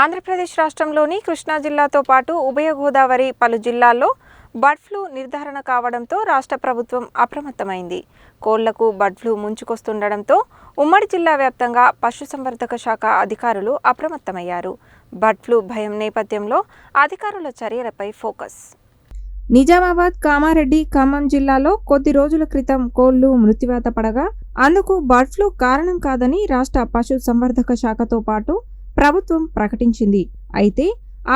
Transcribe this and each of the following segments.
ఆంధ్రప్రదేశ్ రాష్ట్రంలోని కృష్ణా జిల్లాతో పాటు ఉభయ గోదావరి పలు జిల్లాల్లో బర్డ్ ఫ్లూ నిర్ధారణ కావడంతో రాష్ట్ర ప్రభుత్వం అప్రమత్తమైంది. కోళ్ళకు బర్డ్ ఫ్లూ ముంచుకొస్తుండడంతో ఉమ్మడి జిల్లా వ్యాప్తంగా పశుసంవర్ధక శాఖ అధికారులు అప్రమత్తమయ్యారు. బర్డ్ ఫ్లూ భయం నేపథ్యంలో అధికారుల చర్యలపై ఫోకస్. నిజామాబాద్ కామారెడ్డి ఖమ్మం జిల్లాలో కొద్ది రోజుల క్రితం కోళ్ళు మృత్యువాత పడగా అందుకు బర్డ్ ఫ్లూ కారణం కాదని రాష్ట్ర పశు సంవర్ధక శాఖతో పాటు ప్రభుత్వం ప్రకటించింది. అయితే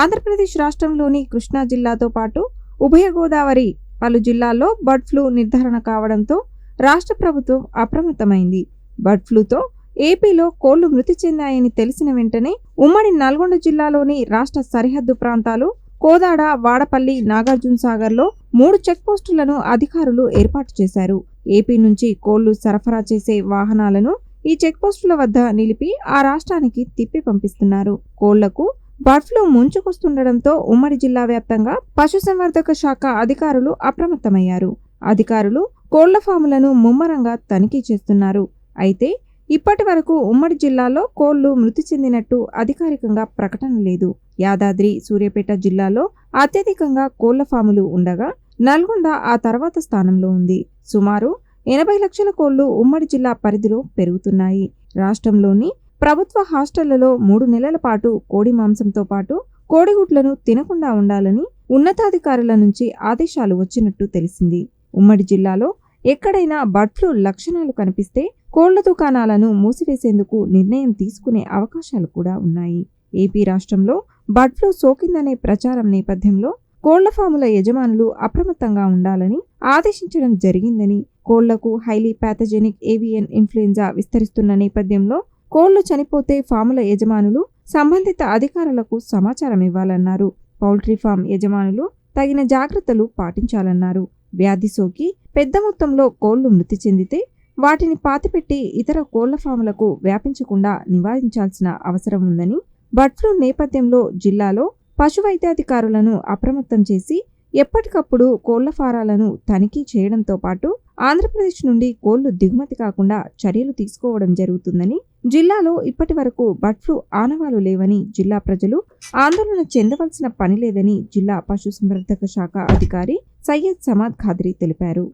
ఆంధ్రప్రదేశ్ రాష్ట్రంలోని కృష్ణా జిల్లాతో పాటు ఉభయ గోదావరి పలు జిల్లాల్లో బర్డ్ ఫ్లూ నిర్ధారణ కావడంతో రాష్ట్ర ప్రభుత్వం అప్రమత్తమైంది. బర్డ్ ఫ్లూతో ఏపీలో కోళ్ళు మృతి చెందాయని తెలిసిన వెంటనే ఉమ్మడి నల్గొండ జిల్లాలోని రాష్ట్ర సరిహద్దు ప్రాంతాలు కోదాడ వాడపల్లి నాగార్జున సాగర్లో మూడు చెక్పోస్టులను అధికారులు ఏర్పాటు చేశారు. ఏపీ నుంచి కోళ్ళు సరఫరా చేసే వాహనాలను ఈ చెక్పోస్టుల వద్ద నిలిపి ఆ రాష్ట్రానికి తిప్పి పంపిస్తున్నారు. కోళ్ళకు బర్డ్ ఫ్లూ ముంచుకొస్తుండటంతో ఉమ్మడి జిల్లా వ్యాప్తంగా పశుసంవర్ధక శాఖ అధికారులు అప్రమత్తమయ్యారు. అధికారులు కోళ్ళ ఫాములను ముమ్మరంగా తనిఖీ చేస్తున్నారు. అయితే ఇప్పటి వరకు ఉమ్మడి జిల్లాలో కోళ్ళు మృతి చెందినట్టు అధికారికంగా ప్రకటన లేదు. యాదాద్రి సూర్యాపేట జిల్లాలో అత్యధికంగా కోళ్ళ ఫాములు ఉండగా నల్గొండ ఆ తర్వాత స్థానంలో ఉంది. సుమారు ఎనభై లక్షల కోళ్ళు ఉమ్మడి జిల్లా పరిధిలో పెరుగుతున్నాయి. రాష్ట్రంలోని ప్రభుత్వ హాస్టళ్ళలో మూడు నెలల పాటు కోడి మాంసంతో పాటు కోడిగుడ్లను తినకుండా ఉండాలని ఉన్నతాధికారుల నుంచి ఆదేశాలు వచ్చినట్టు తెలిసింది. ఉమ్మడి జిల్లాలో ఎక్కడైనా బర్డ్ ఫ్లూ లక్షణాలు కనిపిస్తే కోళ్ళ దుకాణాలను మూసివేసేందుకు నిర్ణయం తీసుకునే అవకాశాలు కూడా ఉన్నాయి. ఏపీ రాష్ట్రంలో బర్డ్ ఫ్లూ సోకిందనే ప్రచారం నేపథ్యంలో కోళ్ళ ఫాముల యజమానులు అప్రమత్తంగా ఉండాలని ఆదేశించడం జరిగిందని కోళ్ళకు హైలీ ప్యాథజెనిక్ ఏవియన్ ఇన్ఫ్లుయెంజా విస్తరిస్తున్న నేపథ్యంలో కోళ్ళు చనిపోతే ఫాముల యజమానులు సంబంధిత అధికారులకు సమాచారం ఇవ్వాలన్నారు. పౌల్ట్రీ ఫామ్ యజమానులు తగిన జాగ్రత్తలు పాటించాలన్నారు. వ్యాధి సోకి పెద్ద మొత్తంలో కోళ్ళు మృతి చెందితే వాటిని పాతిపెట్టి ఇతర కోళ్ళ ఫాములకు వ్యాపించకుండా నివారించాల్సిన అవసరం ఉందని బర్డ్ ఫ్లూ నేపథ్యంలో జిల్లాలో పశు వైద్యాధికారులను అప్రమత్తం చేసి ఎప్పటికప్పుడు కోళ్ళ ఫారాలను తనిఖీ చేయడంతో పాటు ఆంధ్రప్రదేశ్ నుండి కోళ్ళు దిగుమతి కాకుండా చర్యలు తీసుకోవడం జరుగుతుందని జిల్లాలో ఇప్పటి వరకు బర్డ్ ఫ్లూ ఆనవాలు లేవని జిల్లా ప్రజలు ఆందోళన చెందవలసిన పని లేదని జిల్లా పశుసంవర్ధక శాఖ అధికారి సయ్యద్ సమాద్ ఖాద్రి తెలిపారు.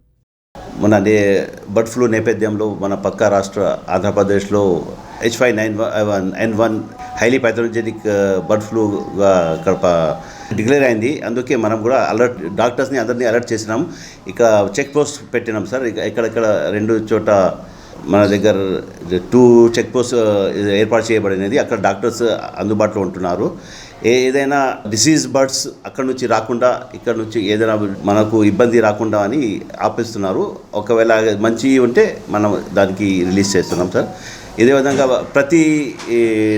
మన నే బర్డ్ ఫ్లూ నేపథ్యంలో మన పక్క రాష్ట్ర ఆంధ్రప్రదేశ్లో H five nine one N one highly pathogenic bird ఫ్లూగా ఇక్కడ డిక్లేర్ అయింది. అందుకే మనం కూడా అలర్ట్ డాక్టర్స్ని అందరినీ అలర్ట్ చేసినాం. ఇక్కడ చెక్ పోస్ట్ పెట్టినాం సార్. ఇక ఇక్కడక్కడ రెండు చోట మన దగ్గర టూ చెక్ పోస్ట్ ఏర్పాటు చేయబడినది. అక్కడ డాక్టర్స్ అందుబాటులో ఉంటున్నారు. ఏ ఏదైనా డిసీజ్ బర్డ్స్ అక్కడ నుంచి రాకుండా ఇక్కడ నుంచి ఏదైనా మనకు ఇబ్బంది రాకుండా అని ఆపిస్తున్నారు. ఒకవేళ మంచి ఉంటే మనం దానికి రిలీజ్ చేస్తున్నాం సార్. ఇదే విధంగా ప్రతి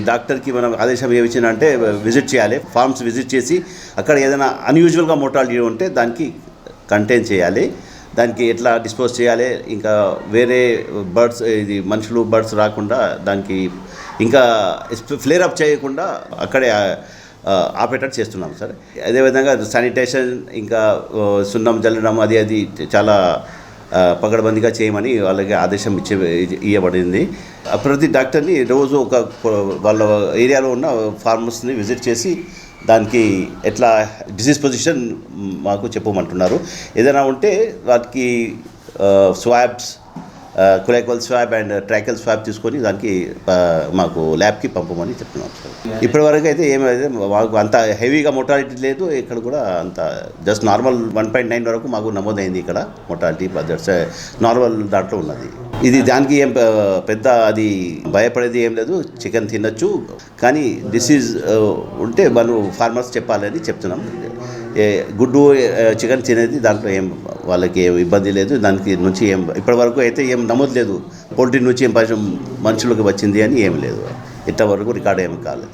డాక్టర్కి మనం ఆదేశం ఏమి అంటే విజిట్ చేయాలి. ఫార్మ్స్ విజిట్ చేసి అక్కడ ఏదైనా అన్యూజువల్గా మోటాలిటీ ఉంటే దానికి కంటైన్ చేయాలి. దానికి ఎట్లా డిస్పోజ్ చేయాలి? ఇంకా వేరే బర్డ్స్ ఇది మనుషులు బర్డ్స్ రాకుండా దానికి ఇంకా ఫ్లేర్ అప్ చేయకుండా అక్కడే ఆపరేటర్ ఆపేటట్టు చేస్తున్నాం సార్. అదేవిధంగా శానిటేషన్ ఇంకా సున్నం జల్లడం అది అది చాలా పగడబందిగా చేయమని వాళ్ళకి ఆదేశం ఇచ్చే ఇవ్వబడింది ప్రతి డాక్టర్ని రోజు ఒక వాళ్ళ ఏరియాలో ఉన్న ఫార్మర్స్ని విజిట్ చేసి దానికి ఎట్లా డిసీజ్ పొజిషన్ మాకు చెప్పమంటున్నారు. ఏదైనా ఉంటే వాటికి swabs cloacal swab and tracheal swab తీసుకొని దానికి uh, మాకు ల్యాబ్కి పంపమని చెప్తున్నాం సార్. ఇప్పటివరకు అయితే ఏమైతే మాకు అంత హెవీగా మొటాలిటీ లేదు. ఇక్కడ కూడా అంత just normal one point nine వరకు మాకు నమోదైంది ఇక్కడ మొటాలిటీ నార్మల్ దాంట్లో ఉన్నది. ఇది దానికి ఏం uh, పెద్ద అది భయపడేది ఏం లేదు. చికెన్ తినచ్చు. కానీ డిసీజ్ uh, ఉంటే మనం ఫార్మర్స్ చెప్పాలని చెప్తున్నాం. గుడ్డు చికెన్ తినేది దాంట్లో ఏం వాళ్ళకి ఏం ఇబ్బంది లేదు దానికి నుంచి ఏం ఇప్పటివరకు అయితే ఏం నమోదు లేదు. పోల్ట్రీ నుంచి ఏం మనుషులకు వచ్చింది అని ఏం లేదు. ఇంతవరకు రికార్డ్ ఏం కాలేదు.